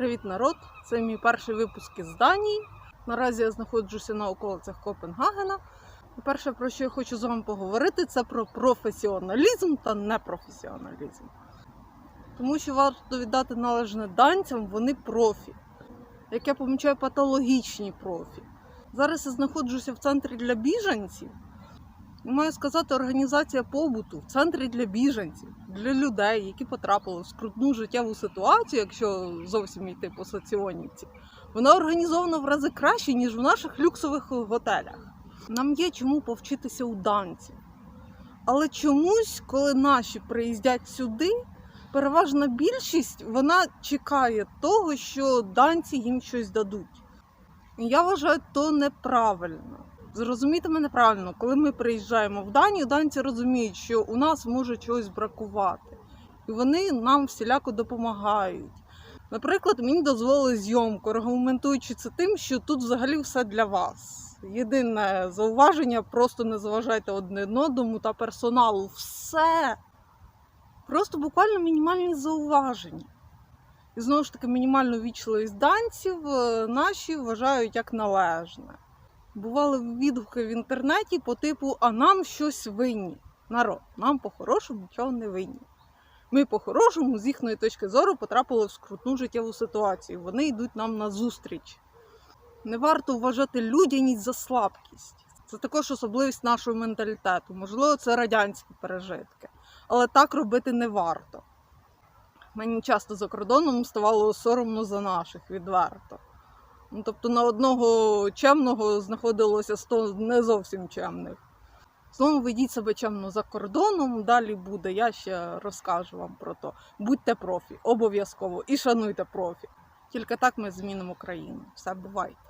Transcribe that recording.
Привіт, народ! Це мій перший випуск із Данії. Наразі я знаходжуся на околицях Копенгагена. І перше, про що я хочу з вами поговорити, це про професіоналізм та непрофесіоналізм. Тому що варто віддати належне данцям, вони профі. Як я помічаю, патологічні профі. Зараз я знаходжуся в центрі для біженців. І маю сказати, організація побуту в центрі для біженців, для людей, які потрапили в скрутну життєву ситуацію, якщо зовсім йти по соціонівці, вона організована в рази краще, ніж в наших люксових готелях. Нам є чому повчитися у данців. Але чомусь, коли наші приїздять сюди, переважна більшість вона чекає того, що данці їм щось дадуть. Я вважаю, то неправильно. Зрозумійте мене правильно, коли ми приїжджаємо в Данію, данці розуміють, що у нас може чогось бракувати. І вони нам всіляко допомагають. Наприклад, мені дозволили зйомку, аргументуючи це тим, що тут взагалі все для вас. Єдине зауваження, просто не заважайте один одному та персоналу. Все. Просто буквально мінімальні зауваження. І знову ж таки, мінімальну вічливість данців е, наші вважають як належне. Бували відгуки в інтернеті по типу, а нам щось винні. Народ, нам по-хорошому нічого не винні. Ми по-хорошому, з їхньої точки зору, потрапили в скрутну життєву ситуацію. Вони йдуть нам на зустріч. Не варто вважати людяність за слабкість. Це також особливість нашого менталітету. Можливо, це радянські пережитки. Але так робити не варто. Мені часто за кордоном ставало соромно за наших відверто. Ну, тобто на одного чемного знаходилося 100 не зовсім чемних. Знову ведіть себе чемно за кордоном, далі буде, я ще розкажу вам про то. Будьте профі, обов'язково і шануйте профі. Тільки так ми змінимо країну. Все бувайте.